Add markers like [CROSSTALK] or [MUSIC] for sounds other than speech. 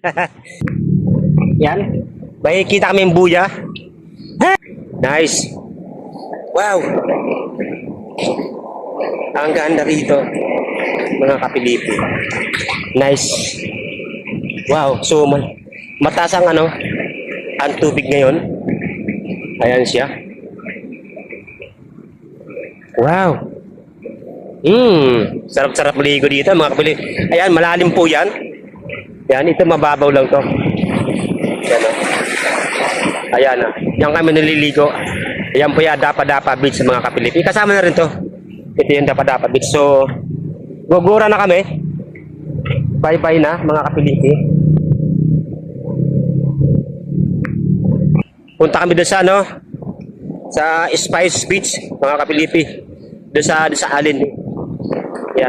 [LAUGHS] Yan. May kita kami yung buya. Nice. Wow. Ang ganda rito. Mga kapilipi. Nice. Wow. So, ma- mataas ang ano, ang tubig ngayon. Ayan siya. Wow. Hmm. Sarap-sarap maligo dito, mga kapilipi. Ayan, malalim po yan. Yan, ito mababaw lang to. Yan o. Ayan na. Yan kami naliligo. Ayan po yan, Dapa-Dapa Beach mga kapilipi. Kasama na rin to. Ito yung Dapa-Dapa Beach. So, gugura na kami. Bye-bye na, mga kapilipi. Punta kami doon sa ano, sa Spice Beach, mga kapilipi. Doon sa, doon sa Alin. yeah.